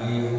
양이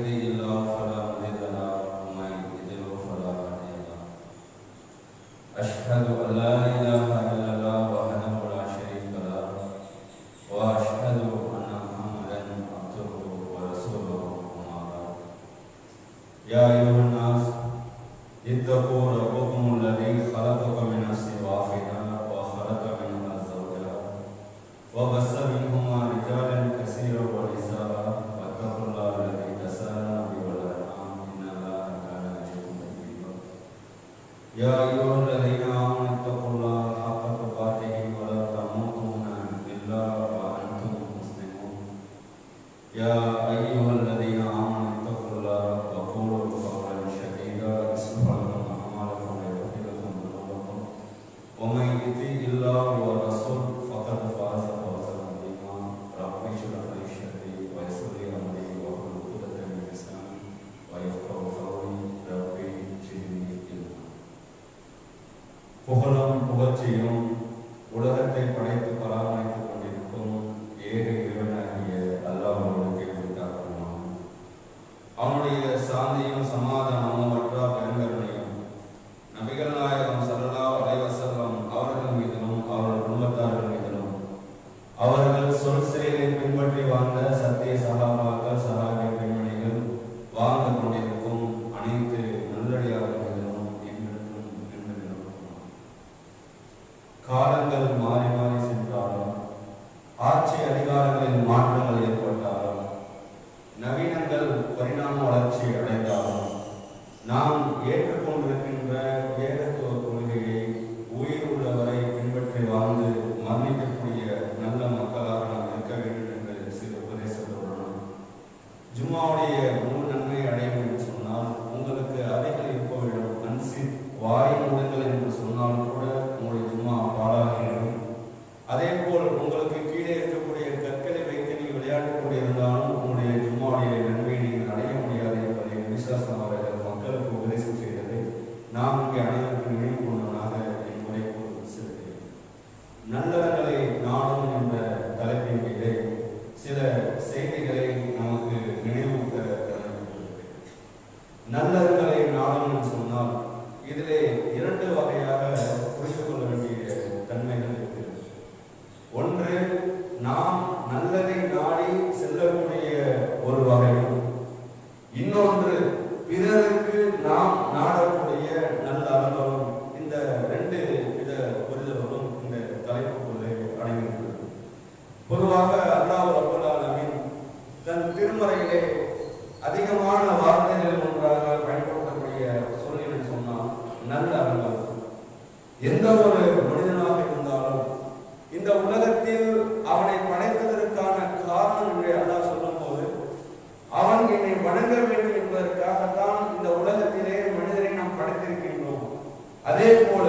அதே போல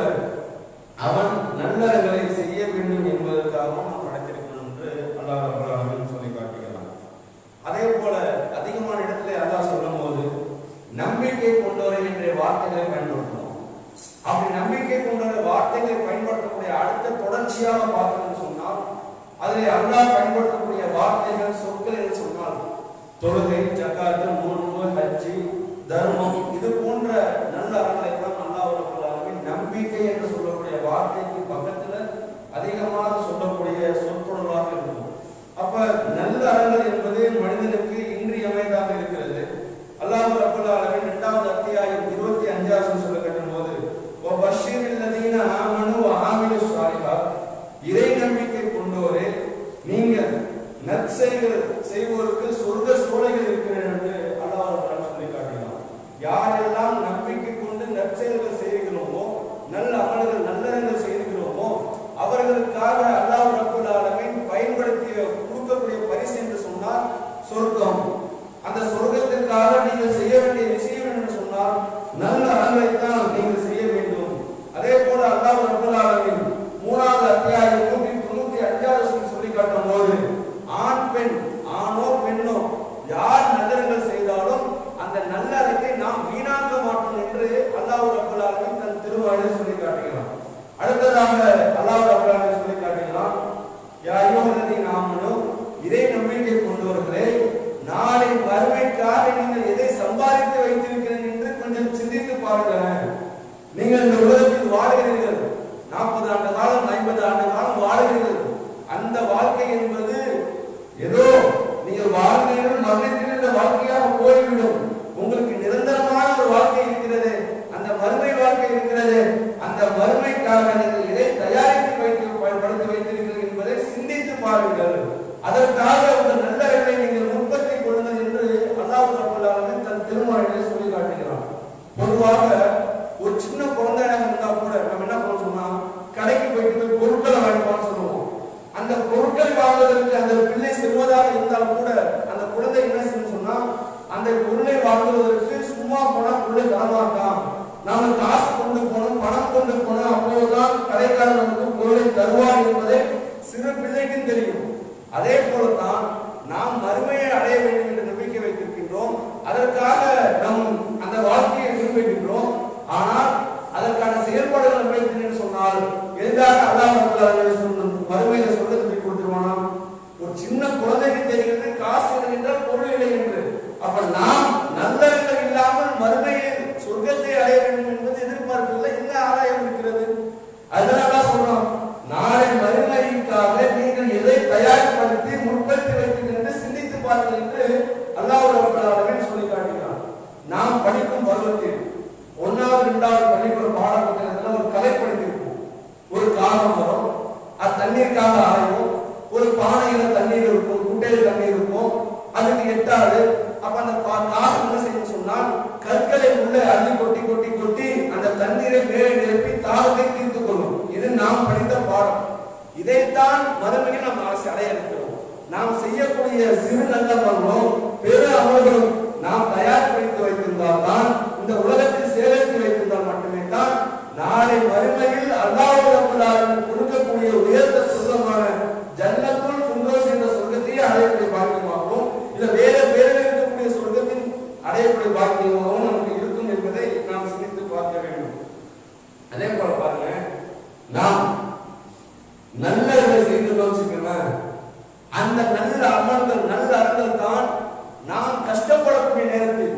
நற்செய்கள் செய்வோருக்கு சொர்க்க சோலைகள் இருக்கிறேன் என்று அல்லாஹ் சொல்லி காட்டினான். யாரெல்லாம் நம்பிக்கை கொண்டு நற்செயல்கள் செய்கிறோமோ நல்ல அமல்கள் நல்லறங்கள் செய்கிறோமோ அவர்களுக்காக காரை நீங்கள் எதை சம்பாதித்து வைத்திருக்கிறேன் என்று கொஞ்சம் சிந்தித்து பாருங்களேன். நீங்கள் இந்த உலகத்தில் வாழுகிறீர்கள். நாற்பது ஆண்டு காலம் ஐம்பது ஆண்டு காலம் வாழுகிறீர்கள். அந்த வாழ்க்கை என்பது ஏதோ நீங்கள் வாழ்ந்தீர்கள் மரணித்தீர்கள் இந்த வாழ்க்கையாக போய்விடும். உங்களுக்கு நிரந்தரமான ஒரு வாழ்க்கை இருக்கிறது. அந்த மறுமை வாழ்க்கை இருக்கிறது. அந்த மறுமைக்காக நீங்கள் பொருளை என்பதை சிறு பிள்ளைக்கும் தெரியும். அதே போலத்தான் நாம் மறுமையை அடைய வேண்டும் என்று நம்பிக்கை வைத்திருக்கின்றோம் அதற்காக நம் அந்த வாழ்க்கையை விரும்புகின்றோம் ஆனால் அதற்கான செயல்பாடுகள் நினைத்தேன் என்று சொன்னால் எளிதாக அல்லாஹ் ரப்பல் சொன்ன மறுமையில சொல்ல சொல்லி கொடுத்துருவானா ஒரு சின்ன குழந்தைக்கு தெரிகிறது காசு இல்லை என்றால் பொருள் இல்லை என்று அப்ப நாம் நல்லவர்கள் இல்லாமல் மறுமையில் சொர்க்கத்தை அடைய வேண்டும் என்பது எதிர்பார்ப்பில்லை என்ன ஆதாயம் இருக்கிறது அதனால சொல்றோம் நாளை மறுமைக்காக நீங்கள் எதை தயார்படுத்தி முற்படுத்தி வைத்தீர்கள் என்று சிந்தித்து பாருங்கள் என்று அல்லாஹ் ரப்பல் ஆலமீன் சொல்லி காட்டுகிறான் நாம் படிக்கும் பருவத்தில் ஒன்னாவது இரண்டாவது பள்ளிக்கூட பாடப்புத்தகத்துல ஒரு கதை படித்திருப்போம் ஒரு காலம் வரும் அது இருக்கும் ஒரு பானையில தண்ணீர் இருக்கும் குட்டையில் தண்ணீர் இருக்கும். அதுக்கு எட்டாது. அப்ப அந்த பா- என்ன செய்யும் சொன்னால் கற்களை உள்ள அள்ளி கொட்டி கொட்டி கொட்டி அந்த தண்ணீரை மேலே நிரப்பி தாகத்தை தீர்த்து கொள்ளும். இது நாம் படித்த பாடம். இதைத்தான் மறுமையில் நாம் ஆசை அடைய இருக்கிறோம் நாம் செய்யக்கூடிய சிறு நல்ல நல்லவர்களும் பெரு அமல்களும் நாம் தயார்படுத்தி வைத்திருந்தால் தான் இந்த உலகத்தில் சேகரித்து வைத்திருந்தால் மட்டுமே தான் நாளை மறுமையில் அல்லாஹ் கொடுக்கக்கூடிய உயர்ந்த ஜன்னத்துள் ஜன்னத்துல் என்ற சொர்க்கத்தையே அடையக்கூடிய பாக்கியமாகவும் இல்ல வேற பேரில் இருக்கக்கூடிய சொர்க்கத்தின் அடையக்கூடிய பாக்கியமாகவும் நமக்கு இருக்கும் என்பதை நாம் சிந்தித்து பார்க்க வேண்டும். அதே போல பாருங்க நாம் நல்லதை செய்துள்ளோம் வச்சுக்கோங்களேன் அந்த நல்ல அமல்கள் நல்ல அறங்கள் தான் நாம் கஷ்டம் நேரத்தில்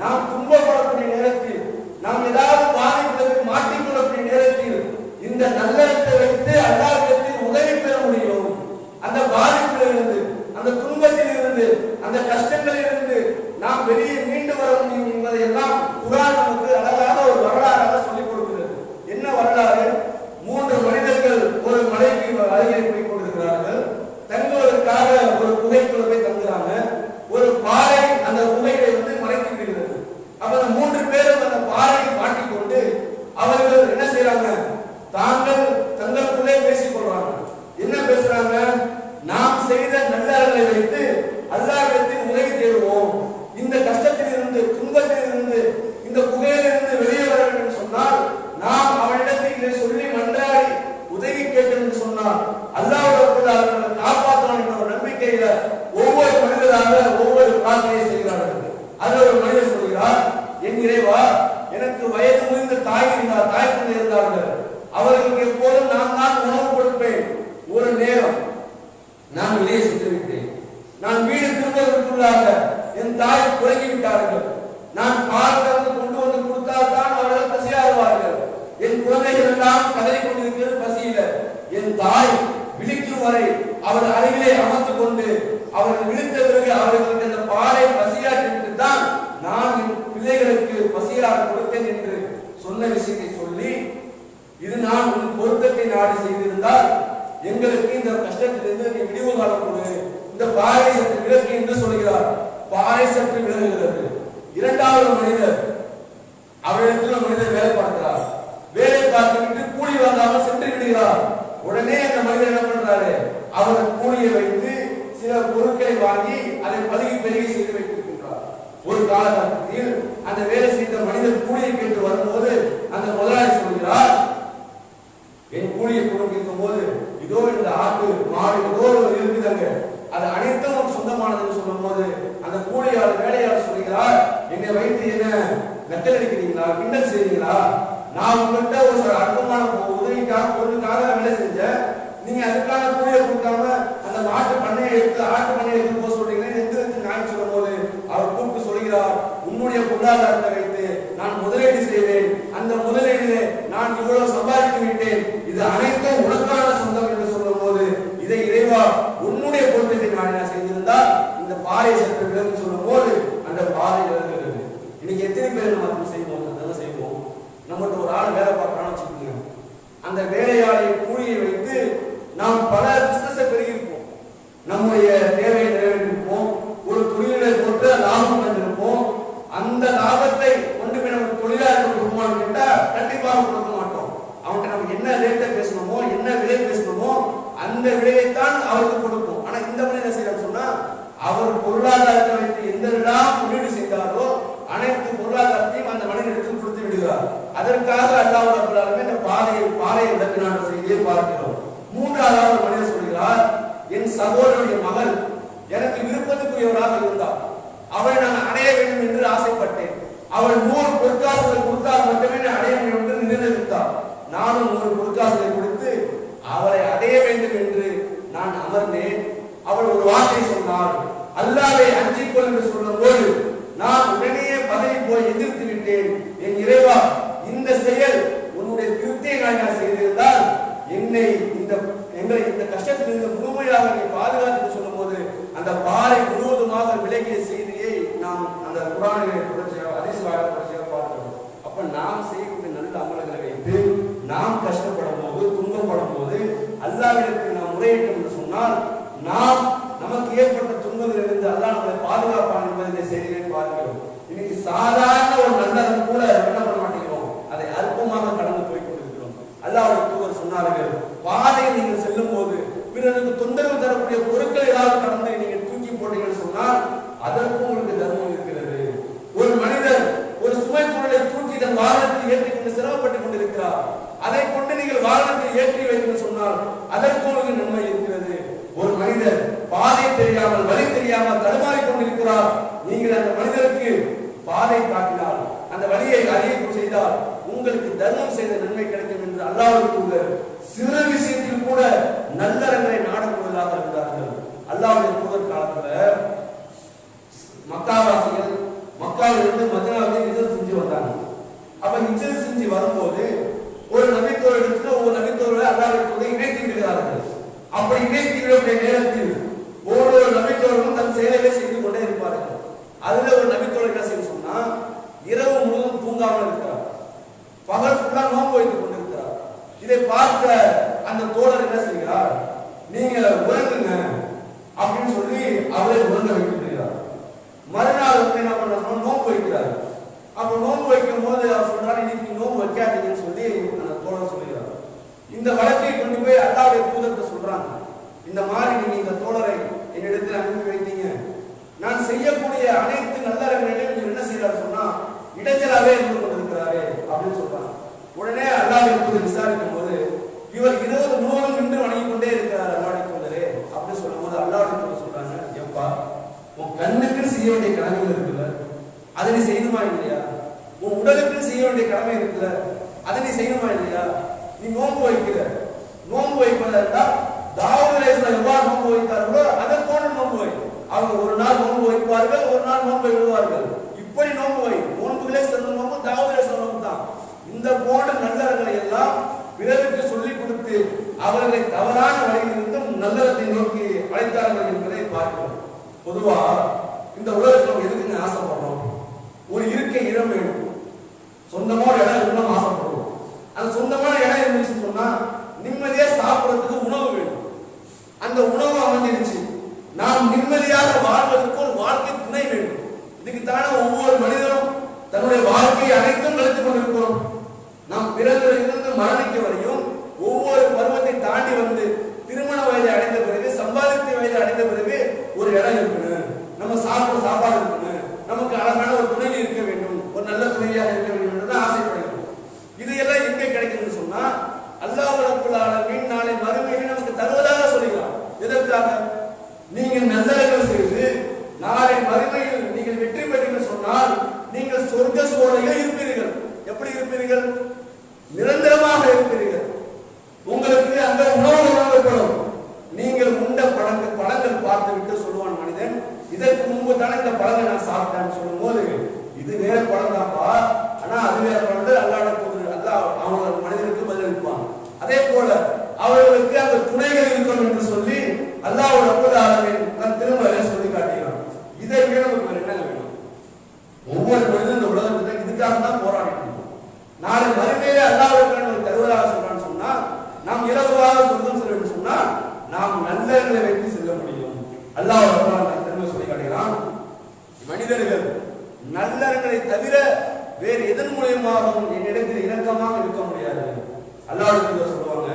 நாம் துன்பப்படக்கூடிய நேரத்தில் நாம் ஏதாவது பாதிப்புகளுக்கு மாட்டிக்கொள்ளக்கூடிய நேரத்தில் இந்த நல்லத்தை வைத்து அல்லாஹ்விடத்தில் உதவி பெற முடியும் அந்த பாதிப்பில் இருந்து அந்த துன்பத்தில் இருந்து அந்த கஷ்டங்களில் இருந்து நாம் வெளியே மீண்டு வர முடியும் என்பதை எல்லாம் குரான் நமக்கு அழகாக ஒரு வரலாறாக சொல்லிக் கொடுக்கிறது என்ன வரலாறு மூன்று மனிதர்கள் ஒரு மலைக்கு அருகே போய் கொண்டிருக்கிறார்கள் தங்குவதற்காக ஒரு குகைக்குள்ள போய் தங்குறாங்க ஒரு பாறை அந்த குகையை வந்து மறைத்து விடுகிறது அப்ப அந்த மூன்று பேரும் அந்த பாறையை மாட்டிக்கொண்டு அவர்கள் என்ன செய்யறாங்க தாங்கள் தங்களுக்குள்ளே பேசிக் கொள்றாங்க என்ன பேசுறாங்க நாம் செய்த நல்லறங்களை வைத்து அல்லாஹ்விடத்தில் உதவி தேடுவோம் இந்த கஷ்டத்தில் இருந்து துன்பத்தில் இருந்து இந்த குகையிலிருந்து வெளியே வர வேண்டும் என்று சொன்னால் நாம் அவனிடத்தில் இதை சொல்லி மன்றாடி உதவி கேட்டோம் என்று சொன்னால் அல்லாஹ் ரப்பல் ஆலமீன் காப்பாற்றுவான் என்ற ஒரு நம்பிக்கையில ஒவ்வொரு மனிதராக ஒவ்வொரு பிரார்த்தனை செய்கிறார்கள் அது ஒரு மனிதர் சொல்கிறார் என் இறைவா எனக்கு வயது முதிர்ந்த தாய் இருந்தார் தாய் தந்தை இருந்தார்கள் அவர்களுக்கு எப்போதும் நான் தான் உணவு கொடுப்பேன் ஒரு நேரம் நான் வெளியே சென்று விட்டேன் நான் வீடு திரும்புவதற்குள்ளாக என் தாய் குறைங்கி விட்டார்கள் நான் பால் கறந்து கொண்டு வந்து கொடுத்தால் தான் அவர்கள் பசியாறுவார்கள் என் குழந்தைகள் எல்லாம் கதறி கொண்டிருக்கிறது பசியில என் தாய் விழிக்கும் வரை அவர் அருகிலே அமர்ந்து கொண்டு அவர்கள் விழித்த பிறகு அவர்களுக்கு அந்த பாலை பசியாற்றி தான் நான் என் பிள்ளைகளுக்கு பசியாக கொடுத்தேன் என்று சொன்ன விஷயத்தை சொல்லி இது நான் உன் பொருத்தத்தை நாடி செய்திருந்தால் எங்களுக்கு இந்த கஷ்டத்திலிருந்து நீ விடிவு காலம் கொடு. இந்த பாறை சற்று விலக்கு என்று சொல்கிறார். பாறை சற்று விலகுகிறது இரண்டாவது மனிதர் அவரிடத்தில் ஒரு மனிதர் வேலை பார்க்கிறார். வேலை பார்த்துவிட்டு கூலி வாங்காமல் சென்று விடுகிறார். உடனே அந்த மனிதர் என்ன பண்றாரு? அவர் கூலியை வைத்து சில பொருட்களை வாங்கி அதை பதுகி பெருகி செய்து வைத்திருக்கின்றார். ஒரு காலகட்டத்தில் அந்த வேலை செய்த மனிதர் கூலியை கேட்டு வரும்போது அந்த முதலாளி சொல்கிறார் என் கூலியை கொடுக்கும் போது இதோ இந்த ஆட்டு மாடு இதோ ஒரு அது அனைத்தும் சொந்தமானதுன்னு சொல்லும் போது அந்த கூலியால் வேலையால் சொல்கிறார் என்னை வைத்து என்ன நெட்டல் அடிக்கிறீங்களா? கிண்டல் செய்றீங்களா நான் உங்கள்கிட்ட ஒரு சில அற்பமான உதவிக்காக பொருளுக்காக வேலை செஞ்சேன். நீங்க அதுக்கான கூலியை கொடுக்காம அந்த மாட்டு பண்ணையை எடுத்து ஆட்டு பண்ணையை எடுத்து போக சொல்றீங்க எந்த நான் சொல்லும் போது அவர் கூப்பிட்டு சொல்கிறார் உன்னுடைய பொருளாதாரத்தை வைத்து நான் முதலீடு செய்வேன் அந்த முதலீடு பாறை சற்று விலகு சொல்லும் போது அந்த பாறை விலகுகிறது இன்னைக்கு எத்தனை பேர் நம்ம அப்படி செய்வோம் அதெல்லாம் செய்வோம் நம்மகிட்ட ஒரு ஆள் வேலை பார்க்கறான்னு வச்சுக்கோங்க அந்த வேலையாளை கூலியை வைத்து நாம் பல பிசினஸை பெருகியிருப்போம் நம்முடைய தேவையை நிறைவேற்றிருப்போம் ஒரு தொழிலை போட்டு லாபம் கண்டிருப்போம் அந்த லாபத்தை கொண்டு போய் நம்ம தொழிலாளர்கள் கொடுக்குமான்னு கேட்டா கண்டிப்பாக கொடுக்க மாட்டோம் அவன்கிட்ட நம்ம என்ன ரேட்டை பேசணுமோ என்ன விலை பேசணுமோ அந்த விலையைத்தான் அவருக்கு கொடுப்போம் ஆனா இந்த மணி என்ன செய்யறாரு சொன்னா அவர் பொருளாதாரத்தை வைத்து எந்தெல்லாம் முதலீடு செய்தாரோ அனைத்து பொருளாதாரத்தையும் அந்த மனிதனுக்கு கொடுத்து விடுகிறார் அதற்காக அல்லாஹ் ரப்பல் ஆலமீன் இந்த பாறையை விளக்கினான செய்தியை பார்க்கிறோம். மூன்றாவது மனிதர் சொல்கிறார் என் சகோதரனுடைய மகள் எனக்கு விருப்பத்துக்குரியவராக இருந்தார் அவளை நான் அடைய வேண்டும் என்று ஆசைப்பட்டேன். அவள் நூறு பொற்காசுகள் கொடுத்தால் மட்டுமே நான் அடைய வேண்டும் என்று நிர்ணயித்தார் நானும் நூறு பொற்காசுகளை கொடுத்து அவளை அடைய வேண்டும் என்று நான் அமர்ந்தேன். அவள் ஒரு வார்த்தை சொன்னாள் அல்லாவை அஞ்சிக்கொள் என்று சொல்லும் போது நான் உடனே பதவி போய் எதிர்த்து விட்டேன். என் இறைவா இந்த செயல் உன்னுடைய திருப்தியை நான் செய்திருந்தால் என்னை இந்த எங்களை இந்த கஷ்டத்திலிருந்து முழுமையாக நீ பாதுகாத்து சொல்லும் போது அந்த பாறை முழுவதுமாக விலகிய செய்தியை நாம் அந்த குரானிலே தொடர்ச்சியாக அதிசயாக தொடர்ச்சியாக பார்க்கிறோம். அப்ப நாம் செய்யக்கூடிய நல்ல அமல்களை வைத்து நாம் கஷ்டப்படும் போது துன்பப்படும் போது அல்லாவிடத்தில் நாம் முறையிட்டோம் என்று சொன்னால் நாம் நமக்கு ஏற்பட்ட துன்பங்களிலிருந்து அல்லா நம்மளை பாதுகாப்பான் என்பதை இந்த செய்தியை பார்க்கிறோம். இன்னைக்கு சாதாரண ஒரு நல்லதன் கூட என்ன பண்ண மாட்டேங்கிறோம் அதை அற்பமாக கடந்து போய் கொண்டிருக்கிறோம் அல்லாஹ் தூதர் சொன்னார்கள் பாதையில் நீங்கள் செல்லும் போது பிறருக்கு தொந்தரவு தரக்கூடிய பொருட்கள் ஏதாவது கடந்து நீங்கள் தூக்கி போட்டீங்கன்னு சொன்னால் அதற்கும் உங்களுக்கு தர்மம் இருக்கிறது. ஒரு மனிதர் ஒரு சுமை பொருளை தூக்கி தன் வாகனத்தில் ஏற்றிக்கொண்டு சிரமப்பட்டுக் கொண்டிருக்கிறார். அதை கொண்டு நீங்கள் வாகனத்தில் ஏற்றி வைக்கணும்னு சொன்னால் அதற்கும் உங்களுக்கு நன்மை இருக்கிறது. ஒரு மனிதர் பாதை தெரியாமல் வழி தெரியாமல் தடுமாறி கொண்டிருக்கிறார். நீங்கள் அந்த மனிதருக்கு பாதை காட்டினால் அந்த வழியை அறிய செய்தால் உங்களுக்கு தர்மம் செய்த நன்மை கிடைக்கும் என்று அல்லாஹ் சிறு விஷயத்தில் கூட நல்லறங்களை நாடக்கூடியதாக இருந்தார்கள். அல்லாவுடைய தூதர் காலத்துல மக்காவாசிகள் மக்காவிலிருந்து மதினாவுக்கு ஹிஜ்ரத் செஞ்சு வந்தாங்க. அப்ப ஹிஜ்ரத் செஞ்சு வரும்போது ஒரு நபித்தோர் இடத்துல ஒரு நபித்தோரை அல்லாவுடைய தூதர் இணைத்து விடுகிறார்கள். அப்படி இணைத்து விடக்கூடிய நேரத்தில் ஒவ்வொரு நபித்தோரும் தன் செயலை செய்து கொண்டே இருப்பார்கள். அதுல ஒரு நபித்தோர் என்ன செய்ய சொன்னா இரவு முழுவதும் தூங்காமல் இருக்கிறார் பகல் ஃபுல்லா நோன்பு வைத்துக் கொண்டிருக்கிறார் இதை பார்த்த அந்த தோழர் என்ன செய்கிறார் நீங்க உறங்குங்க அப்படின்னு சொல்லி அவரை உறங்க வைத்து விடுகிறார் மறுநாள் வந்து என்ன பண்றாங்க நோன்பு வைக்கிறார் அப்ப நோன்பு வைக்கும் போது அவர் சொல்றாரு இன்னைக்கு நீ நோன்பு வைக்காதீங்கன்னு சொல்லி அந்த தோழர் சொல்லுகிறார் இந்த வழக்கை கொண்டு போய் அல்லாவுடைய தூதர்கிட்ட சொல்றாங்க இந்த மாதிரி நீங்க இந்த தோழரை என்னிடத்தில் அனுப்பி வைத்தீங்க நான் செய்யக்கூடிய அனைத்து நல்லறங்களையும் நீங்க என்ன செய்யறாரு சொன்னா இடைஞ்சலாவே இருந்து கொண்டிருக்கிறாரு அப்படின்னு சொல்றாங்க உடனே அல்லாஹ்வை தூதர் விசாரிக்கும் போது இவர் இருபது முழுவதும் நின்று வணங்கி கொண்டே இருக்கிறார் அல்லாஹ்வுடைய தூதரே அப்படின்னு சொல்லும்போது அல்லாஹ்வுடைய தூதர் சொல்றாங்க எப்பா உன் கண்ணுக்கு செய்ய வேண்டிய கடமைகள் இருக்குல்ல? அதை நீ செய்யணுமா இல்லையா? உன் உடலுக்கு செய்ய வேண்டிய கடமை இருக்குல்ல? அதை நீ செய்யணுமா இல்லையா? நீ நோன்பு வைக்கிற. நோன்பு வைப்பதா இருந்தா தாவூத் எவ்வாறு நோன்பு வைத்தார்களோ அதை போன்ற நோன்பு வை. அவங்க ஒரு நாள் நோன்பு வைப்பார்கள் ஒரு நாள் நோன்பு விடுவார்கள். இப்படி நோன்பு வை. நோன்புகளே சிறந்த நோன்பு தாவூத் இந்த போன்ற நல்லறங்களை எல்லாம் பிறருக்கு சொல்லிக் கொடுத்து அவர்களை தவறான வழியிலிருந்தும் நல்லறத்தை நோக்கி அழைத்தார்கள் என்பதை பார்க்கிறோம். பொதுவா இந்த உலகத்தில் நம்ம எதுக்குங்க ஆசைப்படுறோம்? ஒரு இருக்கை இடம் வேணும். சொந்தமான இடம் இருக்கணும் ஆசைப்படுறோம். அந்த சொந்தமான இடம் இருந்துச்சுன்னு சொன்னா நிம்மதியா சாப்பிடுறதுக்கு உணவு வேணும். அந்த உணவு அமைஞ்சிருச்சு நாம் நிம்மதியாக வாழ்வதற்கு ஒரு வாழ்க்கை துணை வேண்டும் இதுக்கு தானே ஒவ்வொரு மனிதனும் தன்னுடைய வாழ்க்கையை அனைத்தும் கழித்துக் கொண்டு நாம் பிறந்ததிலிருந்து மரணிக்க வரையும் ஒவ்வொரு பருவத்தை தாண்டி வந்து திருமண வயதை அடைந்த பிறகு சம்பாதித்த வயதை அடைந்த பிறகு ஒரு இடம் இருக்கணும் நம்ம சாப்பிட சாப்பாடு இருக்கணும் நமக்கு அழகான ஒரு துணை இருக்க வேண்டும் ஒரு நல்ல துணையாக இருக்க வேண்டும் என்று தான் ஆசைப்படுகிறோம் இது எல்லாம் எங்கே கிடைக்குதுன்னு சொன்னா அல்லாஹ் ரப்புல் ஆலமீன் நாளை மறுமையில் நமக்கு தருவதாக சொல்கிறார் எதற்காக நீங்கள் நல்லவர்கள் செய்து நாளை மறுமையில் நீங்கள் வெற்றி பெறுங்கள் சொன்னால் நீங்கள் சொர்க்க சோலையில் இருப்பீர்கள் எப்படி இருப்பீர்கள் நிரந்தரமாக இருப்பீர்கள் உங்களுக்கு அந்த உணவு வழங்கப்படும் நீங்கள் உண்ட பழங்கள் பழங்கள் பார்த்து விட்டு சொல்லுவான் மனிதன் இதற்கு முன்பு தானே இந்த பழங்களை நான் சொல்லும் போது இது வேற படம் தான்ப்பா ஆனா அது வேற படம் அல்லாட தூதர் அல்லா அவங்களோட மனிதனுக்கு பதிலளிப்பான் அதே போல அவர்களுக்கு அந்த துணைகள் இருக்கணும் என்று சொல்லி அல்லாவோட அப்பதாரமே ஆலமீன் தன் திருமலை சொல்லி காட்டுகிறான் நாம் நல்லவர்களை வைத்து செல்ல முடியும் அல்லாஹ் ரப்பல் திரும்ப சொல்லி காட்டுகிறான் மனிதர்கள் நல்லவர்களை தவிர வேறு இணக்கமாகவும் என்னிடத்தில் இணக்கமாக இருக்க முடியாது. அல்லாஹ் சொல்லுவாங்க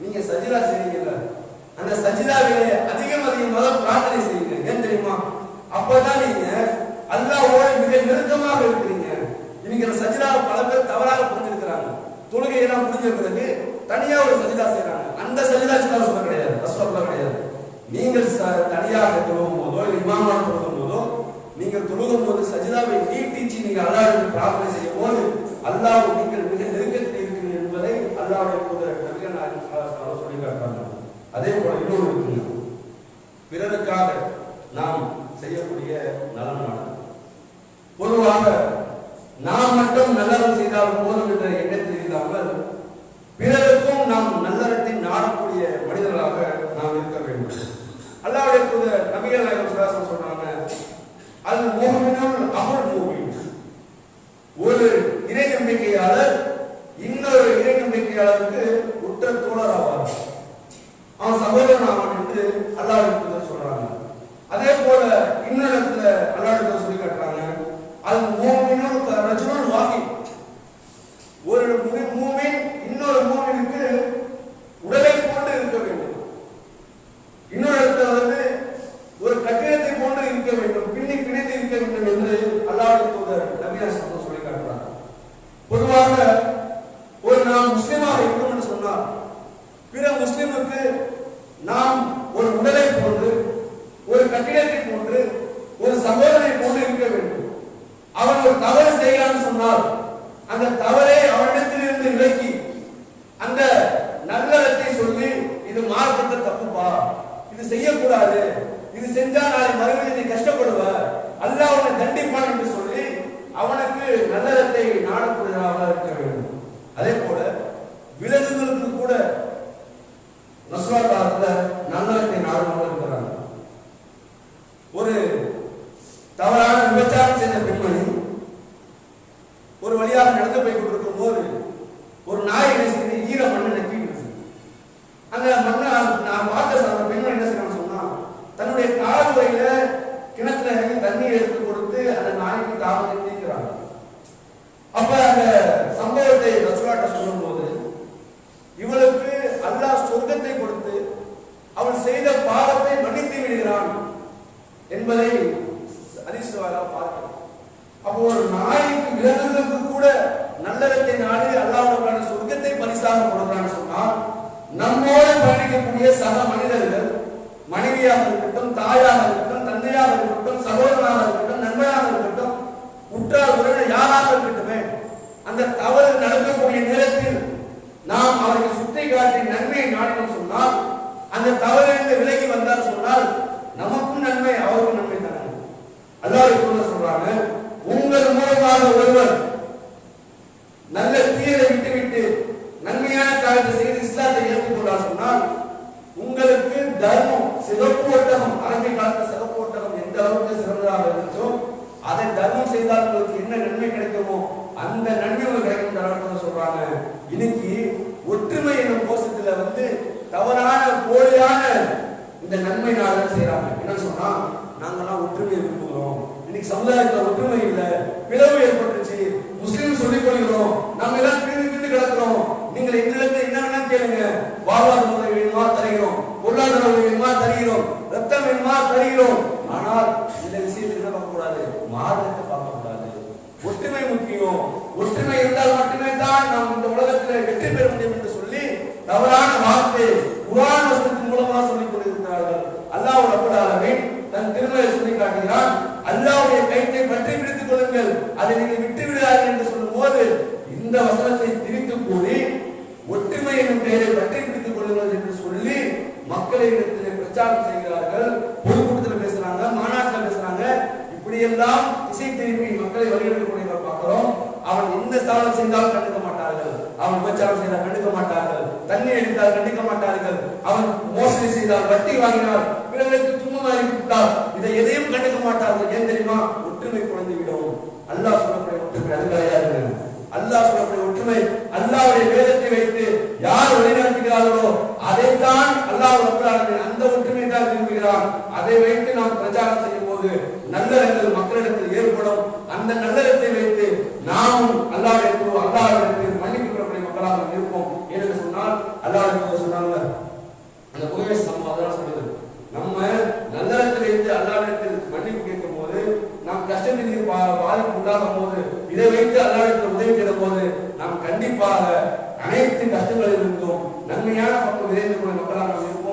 நீங்க சஜிதா செய்றீங்கல்ல அந்த சஜிதாவிலே அதிகம் அதிகமாக பிரார்த்தனை செய்யுங்க ஏன் தெரியுமா? அப்பதான் நீங்க அல்லாஹ்வோட மிக நெருக்கமாக இருக்கிறீங்க. இன்னைக்கு அந்த சஜிதாவை பல பேர் தவறாக புரிஞ்சிருக்கிறாங்க. தொழுகையெல்லாம் முடிஞ்ச பிறகு தனியா ஒரு சஜிதா செய்யறாங்க அந்த சஜிதா சொல்ல கிடையாது. ரசூலுல்லாஹ் கிடையாது. நீங்கள் தனியாக தொழுகும் போதோ இல்லை இமாமான தொழுகும் போதோ நீங்கள் தொழுகும் போது சஜிதாவை நீட்டிச்சு நீங்கள் அல்லாவுக்கு பிரார்த்தனை செய்யும் போது அல்லாஹ் நீங்கள் மிக நெருக்கத்தில் இருக்கிறீர்கள் என்பதை அல்லாவுடைய போது நபிகள் நாயகம் சொல்லி காட்டுறாங்க. அதே போல இன்னொரு இருக்குங்க பிறருக்காக நாம் செய்யக்கூடிய நலனானது பொதுவாக நாம் மட்டும் நல்லறம் செய்தால் போதும் என்ற எண்ணத்தில் இல்லாமல் பிறருக்கும் நாம் நல்லறத்தை நாடக்கூடிய மனிதர்களாக நாம் இருக்க வேண்டும். அல்லாவுடைய தூதர் நபிகள் நாயகம் சுல்லாசம் சொல்றாங்க அது மூமினுல் அமல் மூமின் ஒரு இறை நம்பிக்கையாளர் இன்னொரு இறை நம்பிக்கையாளருக்கு உற்ற தோழர் ஆவார். அவன் சகோதரன் ஆவான் என்று அல்லாஹ்வுடைய சொல்றாங்க. அதே போல இன்னொரு இடத்துல அல்லாஹ்வுடைய சொல்லி காட்டுறாங்க. அல் மூமினுல் ரஜுலுல் வாஹி ஒரு முனி- மூமின் இன்னொரு மூமினுக்கு உடலை போன்று இருக்க வேண்டும் இன்னொரு இடத்துல வந்து ஒரு கட்டிடத்தை போன்று இருக்க வேண்டும் பின்னி பிணைந்து இருக்க வேண்டும் என்று அல்லாஹ்வுடைய தூதர் நபியா சம்பவம் சொல்லி காட்டுறார் பொதுவாக ஒரு நாம் முஸ்லிமாக இருக்கணும் என்று சொன்னால் பிற முஸ்லிமுக்கு நாம் ஒரு உடலை போன்று ஒரு கட்டிடத்தை போன்று ஒரு சகோதரனை போன்று இருக்க வேண்டும் அவன் ஒரு தவறு செய்யலாம்னு சொன்னால் அந்த தவறை அவனிடத்திலிருந்து விலக்கி அந்த நல்லறத்தை சொல்லி இது மார்க்கத்தை தப்புப்பா இது செய்யக்கூடாது இது செஞ்சா நாளை மறுபடியும் நீ கஷ்டப்படுவ அல்லாஹ் என்று சொல்லி அவனுக்கு நல்லதத்தை நாடக்கூடிய இருக்க வேண்டும் அதே போல விலங்குகளுக்கு கூட நசுரா காலத்துல நல்லறத்தை நாடுமாக இருக்கிறாங்க ஒரு தவறான விபச்சாரம் செய்த பெண்மணி ஒரு வழியாக நடந்து போய் கொண்டிருக்கும் போது ஒரு நாய் என்ன செய்யுது ஈர மண்ணை நக்கிட்டு அந்த மண்ணை நான் பார்த்த அந்த பெண்மணி என்ன செய்யறாங்க சொன்னா தன்னுடைய கால் வரையில கிணத்துல இறங்கி தண்ணீர் எடுத்து கொடுத்து அந்த நாய்க்கு தாவத்தை தீர்க்கிறாங்க அப்ப அந்த சம்பவத்தை ரசுலாட்ட சொல்லும் போது இவளுக்கு அல்லாஹ் சொர்க்கத்தை கொடுத்து அவள் செய்த பாவத்தை மன்னித்து விடுகிறான் என்பதை அதிர்ஷ்டமாக பார்க்கிறோம் அப்போ ஒரு நாய்க்கு விலங்குகளுக்கு கூட நல்லறத்தை நாடி அல்லாஹ்வுடைய சொர்க்கத்தை பரிசாக கொடுக்கிறான்னு சொன்னால் நம்மோடு பயணிக்கக்கூடிய சக மனிதர்கள் மனைவியாக இருக்கட்டும் தாயாக இருக்கட்டும் தந்தையாக இருக்கட்டும் சகோதரனாக இருக்கட்டும் நண்பனாக இருக்கட்டும் உற்றார் உறவினர் யாராக இருக்கட்டுமே அந்த தவறு நடக்கக்கூடிய நேரத்தில் நாம் அவருக்கு சுட்டி காட்டி நன்மையை நாடினோம் சொன்னால் அந்த தவறிலிருந்து விலகி வந்தார் சொன்னால் நமக்கும் நன்மை அவருக்கும் நன்மை தானே? அல்லாஹ் சொல்றாங்க உங்கள் மூலமாக ஒருவர் நல்ல நன்மையான செய்து இஸ்லாத்தை ஏற்றுக்கொண்டார் சொன்னால் உங்களுக்கு தர்மம் சிவப்பு ஒட்டகம் அரபி காலத்து சிறப்பு ஒட்டகம் எந்த அளவுக்கு சிறந்ததாக இருந்துச்சோ அதை தர்மம் செய்தால் உங்களுக்கு என்ன நன்மை கிடைக்குமோ அந்த நன்மை உங்களுக்கு கிடைக்கும் சொல்றாங்க. இன்னைக்கு ஒற்றுமை என்னும் கோஷத்துல வந்து தவறான போலியான இந்த நன்மை நாள் செய்யறாங்க என்ன சொன்னா நாங்கெல்லாம் ஒற்றுமையை விரும்புகிறோம். இன்னைக்கு சமுதாயத்துல ஒற்றுமை இல்லை பிளவு ஏற்பட்டுச்சு முஸ்லீம் சொல்லிக் கொள்கிறோம் நாங்க எல்லாம் பிரிந்து பிரிந்து கிடக்கிறோம் நீங்கள் எங்களிடத்துல என்ன வாழ்வாதார வேணுமா தருகிறோம். பொருளாதார உதவி வேணுமா தருகிறோம். ரத்தம் வேணுமா தருகிறோம். ஆனால் இந்த விஷயத்தை என்ன பார்க்க கூடாது மார்க்கத்தை பார்க்க கூடாது ஒற்றுமை முக்கியம். ஒற்றுமை இருந்தால் மட்டுமே தான் நாம் இந்த உலகத்தில் வெற்றி பெற முடியும் என்று சொல்லி தவறான வார்த்தை குரான் வசனத்தின் மூலமாக சொல்லிக் கொண்டிருக்கிறார்கள். அல்லாஹ் ரப்பல் தன் திருமலை சொல்லி காட்டுகிறான் அல்லாவுடைய கைத்தை பற்றி பிடித்துக் கொள்ளுங்கள். அதை நீங்கள் விட்டு விடாதீர்கள் என்று சொல்லும் போது இந்த வசனத்தை திரித்து கூறி ஒற்றுமை என்னும் பெயரை பற்றி பிடித்துக் கொள்ளுங்கள் என்று சொல்லி மக்களை இடத்திலே பிரச்சாரம் செய்கிறார்கள். பொதுக்கூட்டத்தில் பேசுறாங்க மாநாட்டில் பேசுறாங்க. இப்படியெல்லாம் திசை திருப்பி மக்களை வழிநடத்தக்கூடிய பார்க்கிறோம். அவன் எந்த ஸ்தானம் செய்தாலும் கண்டுக்க மாட்டார்கள். அவன் விபச்சாரம் செய்தால் கண்டுக்க மாட்டார்கள். தண்ணி அடித்தால் கண்டுக்க மாட்டார்கள். அவன் மோசடி செய்தால் வட்டி வாங்கினார் பிறகு துன்பமாகி விட்டால் இதை எதையும் கண்டுக்க மாட்டார்கள். ஏன் தெரியுமா? ஒற்றுமை குறைந்து விடும் அல்லாஹ் சொல்லக்கூடிய ஒற்றுமை அது கிடையாது. அல்லாஹ் சொல்லக்கூடிய உண்மை அல்லாவுடைய வேதத்தை வைத்து யார் வழிநடத்துகிறார்களோ அதைத்தான் அல்லாஹ் ஒன்றார்கள் அந்த ஒற்றுமை தான் விரும்புகிறான். அதை வைத்து நாம் பிரச்சாரம் செய்யும் போது நல்லறங்கள் மக்களிடத்தில் ஏற்படும். அந்த நல்லறத்தை வைத்து நாமும் அல்லாவிடத்தில் அல்லாவிடத்தில் மன்னிப்பு பெறக்கூடிய மக்களாக இருப்போம் என்று சொன்னால் அல்லாவிடத்தில் சொன்னாங்க. அந்த குமேஷ் சம்பவம் அதெல்லாம் சொல்லுது நம்ம நல்லறத்தில் வைத்து அல்லாவிடத்தில் மன்னிப்பு கேட்கும் போது நாம் கஷ்டத்தில் பாதிப்பு உண்டாகும் போது இதை வைத்து அல்லாவிடத்தில் உதவி தேடும் போது கண்டிப்பாக அனைத்து கஷ்டங்களில் இருந்தும் நன்மையான பக்கம் விரைந்து கொள்ள மக்களாக இருக்கும்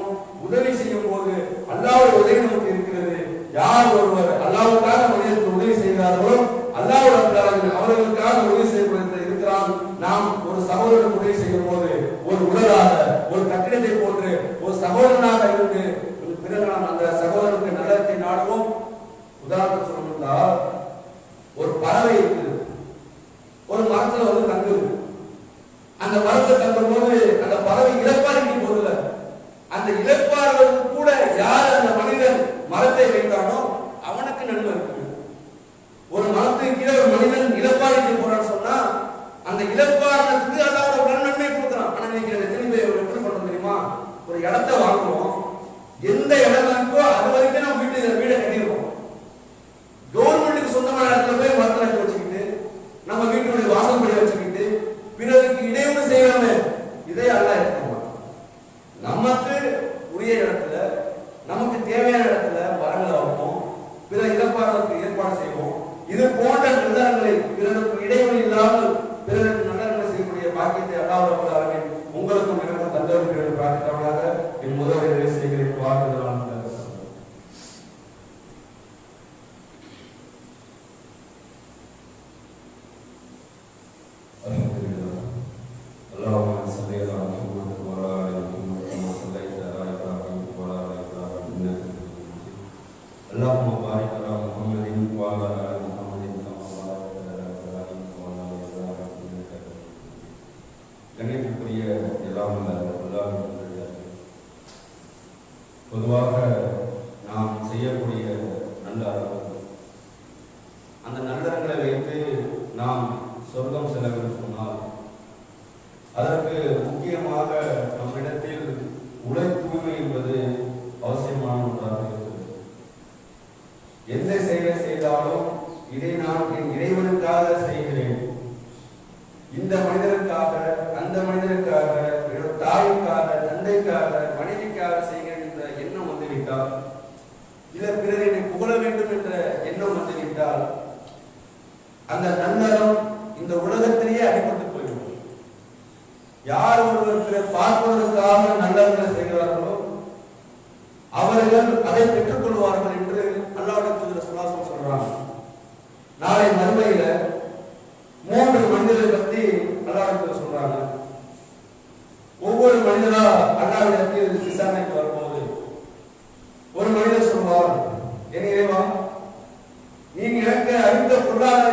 யார் ஒருவருக்கு பார்ப்பதற்காக நல்லவர்களை செய்கிறார்களோ அவர்கள் அதை பெற்றுக்கொள்வார்கள் என்று அல்லாவுடைய சுவாசம் சொல்றாங்க. நாளை மறுமையில மூன்று மனிதர்களை பத்தி அல்லாவுடைய சொல்றாங்க. ஒவ்வொரு மனிதனா அல்லாவிடத்தில் விசாரணைக்கு வரும்போது ஒரு மனிதர் சொல்வார் என் இறைவா நீங்க எனக்கு அறிந்த பொருளாதார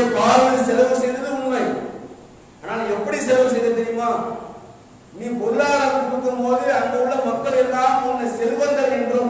தன்னுடைய பார்வையில் செலவு செய்தது உண்மை. ஆனால் எப்படி செலவு செய்தது தெரியுமா? நீ பொருளாதாரம் கொடுக்கும் போது அங்க உள்ள மக்கள் எல்லாம் உன்னை செல்வந்தர் என்றும்